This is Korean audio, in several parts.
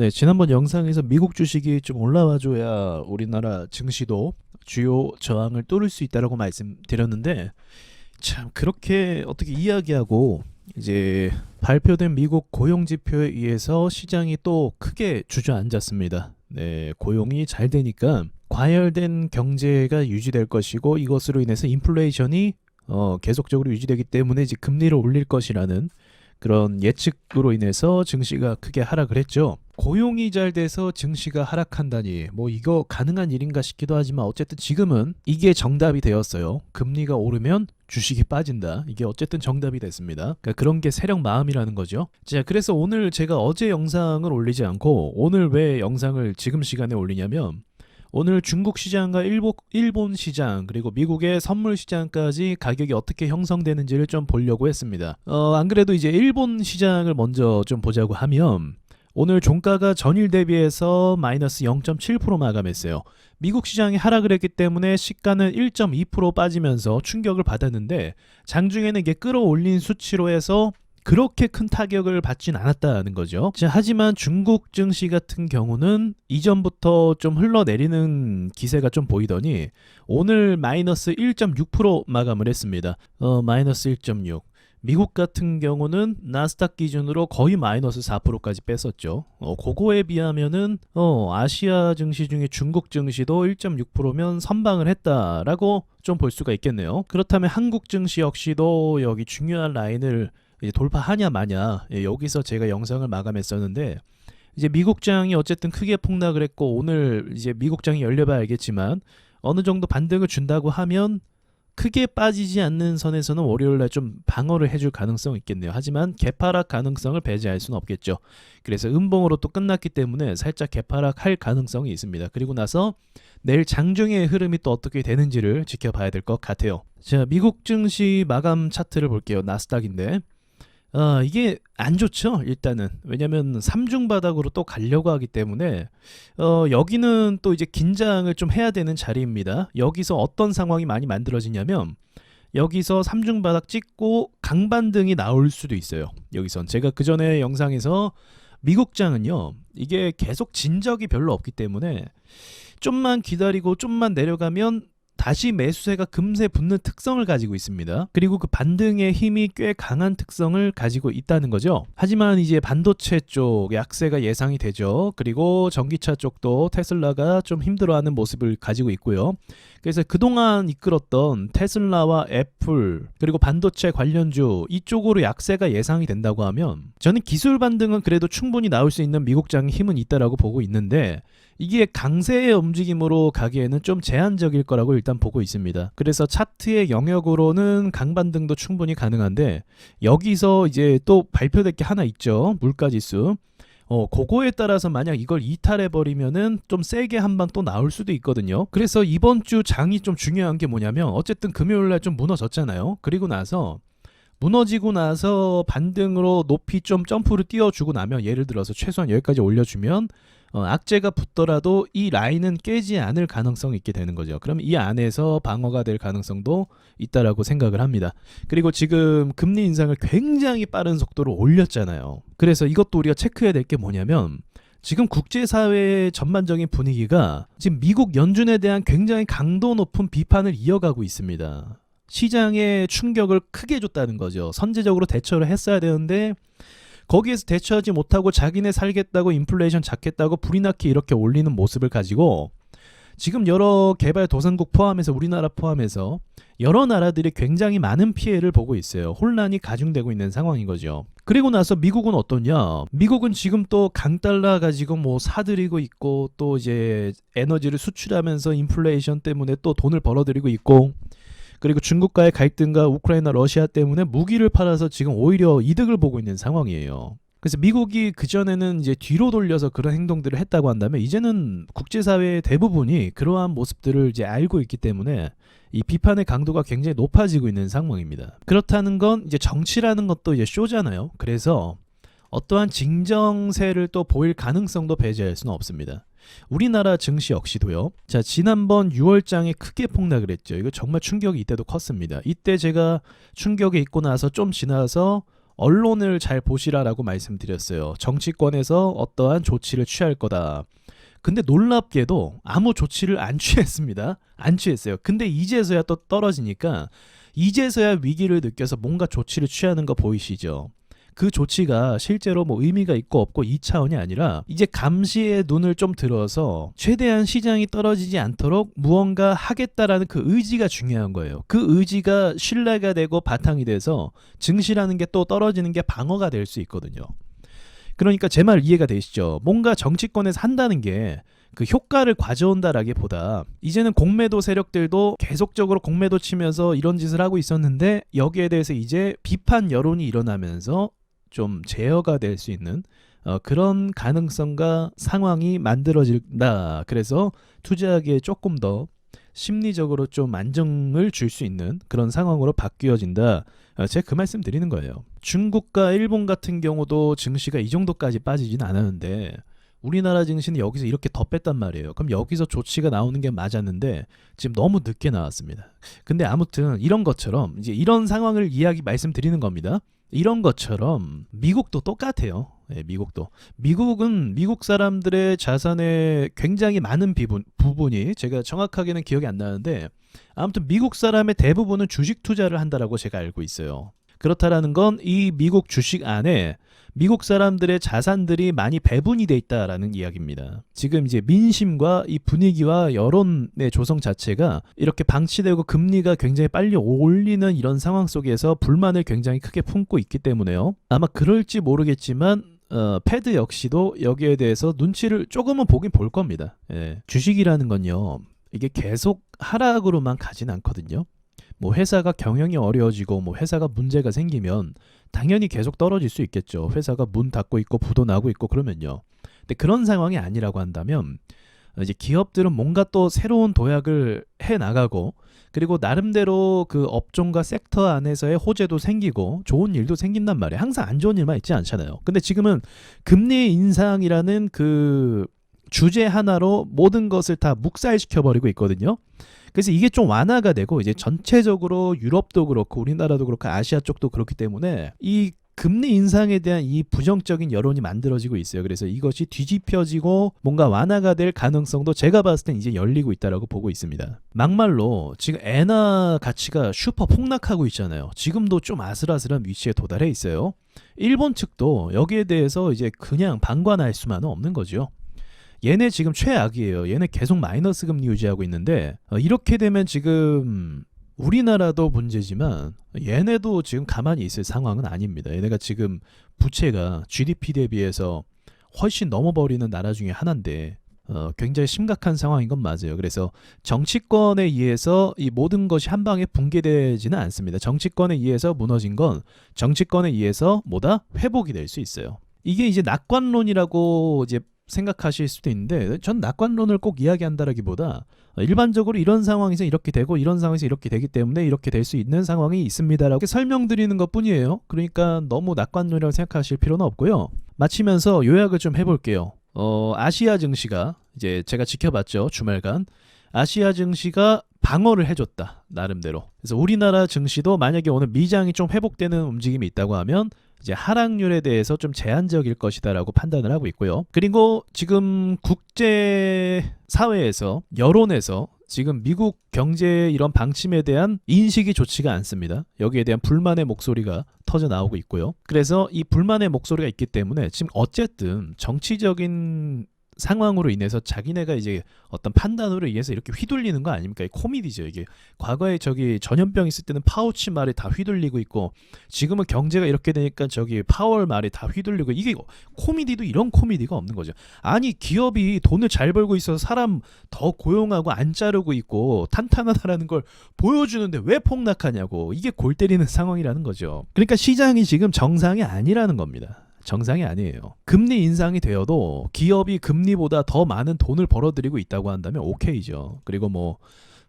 네, 지난번 영상에서 미국 주식이 좀 올라와줘야 우리나라 증시도 주요 저항을 뚫을 수 있다라고 말씀드렸는데 참 그렇게 어떻게 이야기하고 이제 발표된 미국 고용 지표에 의해서 시장이 또 크게 주저앉았습니다. 네, 고용이 잘 되니까 과열된 경제가 유지될 것이고 이것으로 인해서 인플레이션이 어, 계속적으로 유지되기 때문에 이제 금리를 올릴 것이라는 그런 예측으로 인해서 증시가 크게 하락을 했죠. 고용이 잘 돼서 증시가 하락한다니 뭐 이거 가능한 일인가 싶기도 하지만 어쨌든 지금은 이게 정답이 되었어요. 금리가 오르면 주식이 빠진다. 이게 어쨌든 정답이 됐습니다. 그러니까 그런 게 세력 마음이라는 거죠. 자, 그래서 오늘 제가 어제 영상을 올리지 않고 오늘 왜 영상을 지금 시간에 올리냐면 오늘 중국 시장과 일본, 시장 그리고 미국의 선물 시장까지 가격이 어떻게 형성되는지를 좀 보려고 했습니다. 어, 안 그래도 이제 일본 시장을 먼저 좀 보자고 하면 오늘 종가가 전일 대비해서 마이너스 0.7% 마감했어요. 미국 시장이 하락을 했기 때문에 시가는 1.2% 빠지면서 충격을 받았는데 장중에는 이게 끌어올린 수치로 해서 그렇게 큰 타격을 받진 않았다는 거죠. 자, 하지만 중국 증시 같은 경우는 이전부터 좀 흘러내리는 기세가 좀 보이더니 오늘 마이너스 1.6% 마감을 했습니다. 어, 마이너스 1.6. 미국 같은 경우는 나스닥 기준으로 거의 마이너스 4%까지 뺐었죠. 어, 그거에 비하면은 어, 아시아 증시 중에 중국 증시도 1.6%면 선방을 했다라고 좀 볼 수가 있겠네요. 그렇다면 한국 증시 역시도 여기 중요한 라인을 돌파하냐 마냐 예, 여기서 제가 영상을 마감했었는데 이제 미국장이 어쨌든 크게 폭락을 했고 오늘 이제 미국장이 열려봐야 알겠지만 어느 정도 반등을 준다고 하면 크게 빠지지 않는 선에서는 월요일 날 좀 방어를 해줄 가능성이 있겠네요. 하지만 개파락 가능성을 배제할 수는 없겠죠. 그래서 음봉으로 또 끝났기 때문에 살짝 개파락 할 가능성이 있습니다. 그리고 나서 내일 장중의 흐름이 또 어떻게 되는지를 지켜봐야 될 것 같아요. 자, 미국 증시 마감 차트를 볼게요. 나스닥인데 어, 이게 안 좋죠. 일단은 왜냐하면 삼중 바닥으로 또 가려고 하기 때문에 어, 여기는 또 이제 긴장을 좀 해야 되는 자리입니다. 여기서 어떤 상황이 많이 만들어지냐면 여기서 삼중 바닥 찍고 강반등이 나올 수도 있어요. 여기선 제가 그 전에 영상에서 미국장은요 이게 계속 진 적이 별로 없기 때문에 좀만 기다리고 좀만 내려가면 다시 매수세가 금세 붙는 특성을 가지고 있습니다. 그리고 그 반등의 힘이 꽤 강한 특성을 가지고 있다는 거죠. 하지만 이제 반도체 쪽 약세가 예상이 되죠. 그리고 전기차 쪽도 테슬라가 좀 힘들어하는 모습을 가지고 있고요. 그래서 그동안 이끌었던 테슬라와 애플 그리고 반도체 관련주 이쪽으로 약세가 예상이 된다고 하면 저는 기술 반등은 그래도 충분히 나올 수 있는 미국장의 힘은 있다라고 보고 있는데 이게 강세의 움직임으로 가기에는 좀 제한적일 거라고 일단 보고 있습니다. 그래서 차트의 영역으로는 강반등도 충분히 가능한데 여기서 이제 또 발표될 게 하나 있죠. 물가지수. 어, 그거에 따라서 만약 이걸 이탈해 버리면은 좀 세게 한 방 또 나올 수도 있거든요. 그래서 이번 주 장이 좀 중요한 게 뭐냐면 어쨌든 금요일 날 좀 무너졌잖아요. 그리고 나서 무너지고 나서 반등으로 높이 좀 점프를 띄워주고 나면 예를 들어서 최소한 여기까지 올려주면 어, 악재가 붙더라도 이 라인은 깨지 않을 가능성이 있게 되는 거죠. 그럼 이 안에서 방어가 될 가능성도 있다라고 생각을 합니다. 그리고 지금 금리 인상을 굉장히 빠른 속도로 올렸잖아요. 그래서 이것도 우리가 체크해야 될 게 뭐냐면 지금 국제사회의 전반적인 분위기가 지금 미국 연준에 대한 굉장히 강도 높은 비판을 이어가고 있습니다. 시장에 충격을 크게 줬다는 거죠. 선제적으로 대처를 했어야 되는데 거기에서 대처하지 못하고 자기네 살겠다고 인플레이션 잡겠다고 불이 나게 이렇게 올리는 모습을 가지고 지금 여러 개발 도상국 포함해서 우리나라 포함해서 여러 나라들이 굉장히 많은 피해를 보고 있어요. 혼란이 가중되고 있는 상황인 거죠. 그리고 나서 미국은 어떠냐? 미국은 지금 또 강달러 가지고 뭐 사들이고 있고 또 이제 에너지를 수출하면서 인플레이션 때문에 또 돈을 벌어들이고 있고 그리고 중국과의 갈등과 우크라이나 러시아 때문에 무기를 팔아서 지금 오히려 이득을 보고 있는 상황이에요. 그래서 미국이 그전에는 이제 뒤로 돌려서 그런 행동들을 했다고 한다면 이제는 국제사회의 대부분이 그러한 모습들을 이제 알고 있기 때문에 이 비판의 강도가 굉장히 높아지고 있는 상황입니다. 그렇다는 건 이제 정치라는 것도 이제 쇼잖아요. 그래서 어떠한 징정세를 또 보일 가능성도 배제할 수는 없습니다. 우리나라 증시 역시도요. 자, 지난번 6월장에 크게 폭락을 했죠. 이거 정말 충격이 이때도 컸습니다. 이때 제가 충격에 있고 나서 좀 지나서 언론을 잘 보시라라고 말씀드렸어요. 정치권에서 어떠한 조치를 취할 거다. 근데 놀랍게도 아무 조치를 안 취했습니다. 안 취했어요. 근데 이제서야 또 떨어지니까 이제서야 위기를 느껴서 뭔가 조치를 취하는 거 보이시죠? 그 조치가 실제로 뭐 의미가 있고 없고 이 차원이 아니라 이제 감시의 눈을 좀 들어서 최대한 시장이 떨어지지 않도록 무언가 하겠다라는 그 의지가 중요한 거예요. 그 의지가 신뢰가 되고 바탕이 돼서 증시라는 게 또 떨어지는 게 방어가 될 수 있거든요. 그러니까 제 말 이해가 되시죠? 뭔가 정치권에서 한다는 게 그 효과를 가져온다라기보다 이제는 공매도 세력들도 계속적으로 공매도 치면서 이런 짓을 하고 있었는데 여기에 대해서 이제 비판 여론이 일어나면서 좀 제어가 될 수 있는 어, 그런 가능성과 상황이 만들어진다. 그래서 투자하기에 조금 더 심리적으로 좀 안정을 줄 수 있는 그런 상황으로 바뀌어진다. 어, 제가 그 말씀 드리는 거예요. 중국과 일본 같은 경우도 증시가 이 정도까지 빠지진 않았는데 우리나라 증시는 여기서 이렇게 더 뺐단 말이에요. 그럼 여기서 조치가 나오는 게 맞았는데 지금 너무 늦게 나왔습니다. 근데 아무튼 이런 것처럼 이제 이런 상황을 이야기 말씀드리는 겁니다. 이런 것처럼 미국도 똑같아요. 예, 미국도. 미국은 미국 사람들의 자산의 굉장히 많은 비분, 부분이 제가 정확하게는 기억이 안 나는데 아무튼 미국 사람의 대부분은 주식 투자를 한다라고 제가 알고 있어요. 그렇다라는 건 이 미국 주식 안에 미국 사람들의 자산들이 많이 배분이 돼 있다라는 이야기입니다. 지금 이제 민심과 이 분위기와 여론의 조성 자체가 이렇게 방치되고 금리가 굉장히 빨리 올리는 이런 상황 속에서 불만을 굉장히 크게 품고 있기 때문에요. 아마 그럴지 모르겠지만 어, 패드 역시도 여기에 대해서 눈치를 조금은 보긴 볼 겁니다. 예. 주식이라는 건요. 이게 계속 하락으로만 가진 않거든요. 뭐 회사가 경영이 어려워지고 뭐 회사가 문제가 생기면 당연히 계속 떨어질 수 있겠죠. 회사가 문 닫고 있고 부도 나고 있고 그러면요. 근데 그런 상황이 아니라고 한다면 이제 기업들은 뭔가 또 새로운 도약을 해 나가고 그리고 나름대로 그 업종과 섹터 안에서의 호재도 생기고 좋은 일도 생긴단 말이에요. 항상 안 좋은 일만 있지 않잖아요. 근데 지금은 금리 인상이라는 그 주제 하나로 모든 것을 다 묵살시켜 버리고 있거든요. 그래서 이게 좀 완화가 되고 이제 전체적으로 유럽도 그렇고 우리나라도 그렇고 아시아 쪽도 그렇기 때문에 이 금리 인상에 대한 이 부정적인 여론이 만들어지고 있어요. 그래서 이것이 뒤집혀지고 뭔가 완화가 될 가능성도 제가 봤을 땐 이제 열리고 있다라고 보고 있습니다. 막말로 지금 엔화 가치가 슈퍼 폭락하고 있잖아요. 지금도 좀 아슬아슬한 위치에 도달해 있어요. 일본 측도 여기에 대해서 이제 그냥 방관할 수만은 없는 거죠. 얘네 지금 최악이에요. 얘네 계속 마이너스 금리 유지하고 있는데 어, 이렇게 되면 지금 우리나라도 문제지만 얘네도 지금 가만히 있을 상황은 아닙니다. 얘네가 지금 부채가 GDP 대비해서 훨씬 넘어버리는 나라 중에 하나인데 어, 굉장히 심각한 상황인 건 맞아요. 그래서 정치권에 의해서 이 모든 것이 한 방에 붕괴되지는 않습니다. 정치권에 의해서 무너진 건 정치권에 의해서 뭐다 회복이 될 수 있어요. 이게 이제 낙관론이라고 이제 생각하실 수도 있는데 전 낙관론을 꼭 이야기한다라기보다 일반적으로 이런 상황에서 이렇게 되고 이런 상황에서 이렇게 되기 때문에 이렇게 될 수 있는 상황이 있습니다라고 설명드리는 것 뿐이에요. 그러니까 너무 낙관론이라고 생각하실 필요는 없고요. 마치면서 요약을 좀 해볼게요. 어, 아시아 증시가 이제 제가 지켜봤죠 주말간 아시아 증시가 방어를 해줬다 나름대로. 그래서 우리나라 증시도 만약에 오늘 미장이 좀 회복되는 움직임이 있다고 하면 이제 하락률에 대해서 좀 제한적일 것이다라고 판단을 하고 있고요. 그리고 지금 국제 사회에서 여론에서 지금 미국 경제 이런 방침에 대한 인식이 좋지가 않습니다. 여기에 대한 불만의 목소리가 터져 나오고 있고요. 그래서 이 불만의 목소리가 있기 때문에 지금 어쨌든 정치적인 상황으로 인해서 자기네가 이제 어떤 판단으로 의해서 이렇게 휘둘리는 거 아닙니까? 이 코미디죠 이게. 과거에 저기 전염병 있을 때는 파우치 말이 다 휘둘리고 있고 지금은 경제가 이렇게 되니까 저기 파월 말이 다 휘둘리고 이게 코미디도 이런 코미디가 없는 거죠. 아니 기업이 돈을 잘 벌고 있어서 사람 더 고용하고 안 자르고 있고 탄탄하다라는 걸 보여주는데 왜 폭락하냐고 이게 골 때리는 상황이라는 거죠. 그러니까 시장이 지금 정상이 아니라는 겁니다. 정상이 아니에요. 금리 인상이 되어도 기업이 금리보다 더 많은 돈을 벌어들이고 있다고 한다면 오케이죠. 그리고 뭐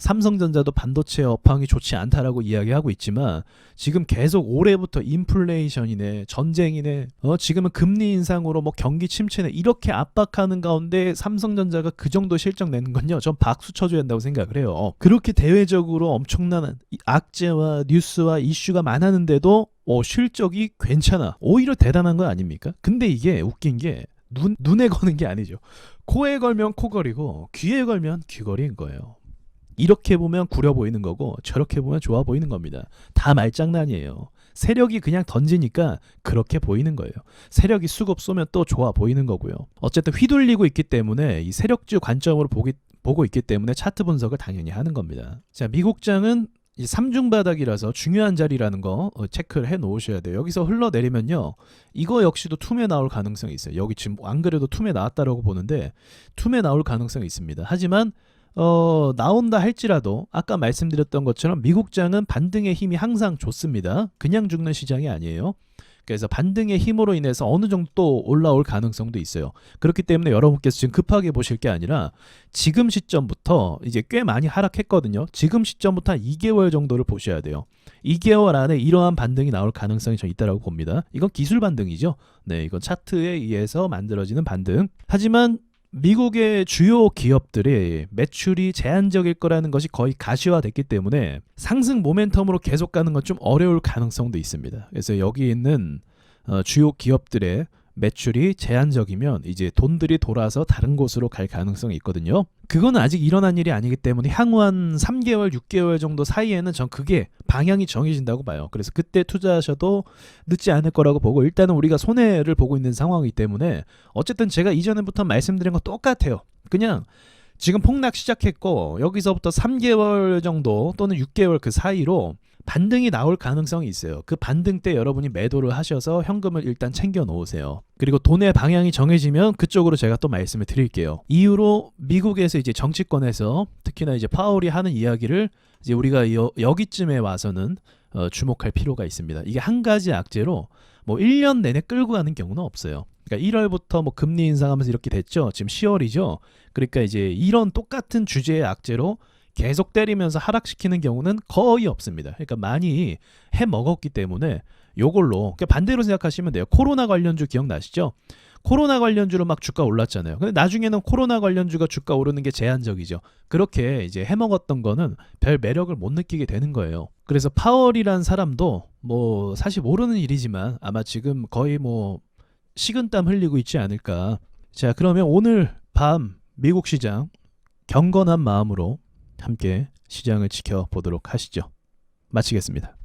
삼성전자도 반도체 업황이 좋지 않다라고 이야기하고 있지만 지금 계속 올해부터 인플레이션이네 전쟁이네 어 지금은 금리 인상으로 뭐 경기 침체네 이렇게 압박하는 가운데 삼성전자가 그 정도 실적 내는 건요 전 박수 쳐줘야 한다고 생각을 해요. 그렇게 대외적으로 엄청난 이 악재와 뉴스와 이슈가 많았는데도 어 실적이 괜찮아. 오히려 대단한 거 아닙니까? 근데 이게 웃긴 게 눈, 눈에 거는 게 아니죠. 코에 걸면 코걸이고 귀에 걸면 귀걸이인 거예요 이렇게 보면 구려 보이는 거고 저렇게 보면 좋아 보이는 겁니다. 다 말장난이에요. 세력이 그냥 던지니까 그렇게 보이는 거예요. 세력이 수급 쏘면 또 좋아 보이는 거고요. 어쨌든 휘둘리고 있기 때문에 이 세력주 관점으로 보기, 보고 있기 때문에 차트 분석을 당연히 하는 겁니다. 자, 미국장은 이 삼중 바닥이라서 중요한 자리라는 거 어, 체크를 해 놓으셔야 돼요. 여기서 흘러내리면요. 이거 역시도 툼에 나올 가능성이 있어요. 여기 지금 안 그래도 툼에 나왔다라고 보는데 툼에 나올 가능성이 있습니다. 하지만 어, 나온다 할지라도 아까 말씀드렸던 것처럼 미국장은 반등의 힘이 항상 좋습니다. 그냥 죽는 시장이 아니에요. 그래서 반등의 힘으로 인해서 어느 정도 또 올라올 가능성도 있어요. 그렇기 때문에 여러분께서 지금 급하게 보실 게 아니라 지금 시점부터 이제 꽤 많이 하락했거든요. 지금 시점부터 한 2개월 정도를 보셔야 돼요. 2개월 안에 이러한 반등이 나올 가능성이 좀 있다라고 봅니다. 이건 기술 반등이죠. 네, 이건 차트에 의해서 만들어지는 반등. 하지만 미국의 주요 기업들이 매출이 제한적일 거라는 것이 거의 가시화됐기 때문에 상승 모멘텀으로 계속 가는 건 좀 어려울 가능성도 있습니다. 그래서 여기 있는 어, 주요 기업들의 매출이 제한적이면 이제 돈들이 돌아서 다른 곳으로 갈 가능성이 있거든요. 그건 아직 일어난 일이 아니기 때문에 향후 한 3개월, 6개월 정도 사이에는 전 그게 방향이 정해진다고 봐요. 그래서 그때 투자하셔도 늦지 않을 거라고 보고 일단은 우리가 손해를 보고 있는 상황이기 때문에 어쨌든 제가 이전에부터 말씀드린 건 똑같아요. 그냥 지금 폭락 시작했고 여기서부터 3개월 정도 또는 6개월 그 사이로 반등이 나올 가능성이 있어요. 그 반등 때 여러분이 매도를 하셔서 현금을 일단 챙겨 놓으세요. 그리고 돈의 방향이 정해지면 그쪽으로 제가 또 말씀을 드릴게요. 이후로 미국에서 이제 정치권에서 특히나 이제 파월이 하는 이야기를 이제 우리가 여, 여기쯤에 와서는 어, 주목할 필요가 있습니다. 이게 한 가지 악재로 뭐 1년 내내 끌고 가는 경우는 없어요. 그러니까 1월부터 뭐 금리 인상하면서 이렇게 됐죠. 지금 10월이죠. 그러니까 이제 이런 똑같은 주제의 악재로 계속 때리면서 하락시키는 경우는 거의 없습니다. 그러니까 많이 해 먹었기 때문에 요걸로 그러니까 반대로 생각하시면 돼요. 코로나 관련주 기억나시죠? 코로나 관련주로 막 주가 올랐잖아요. 근데 나중에는 코로나 관련주가 주가 오르는 게 제한적이죠. 그렇게 이제 해먹었던 거는 별 매력을 못 느끼게 되는 거예요. 그래서 파월이란 사람도 뭐 사실 모르는 일이지만 아마 지금 거의 뭐 식은땀 흘리고 있지 않을까. 자, 그러면 오늘 밤 미국 시장 경건한 마음으로 함께 시장을 지켜보도록 하시죠. 마치겠습니다.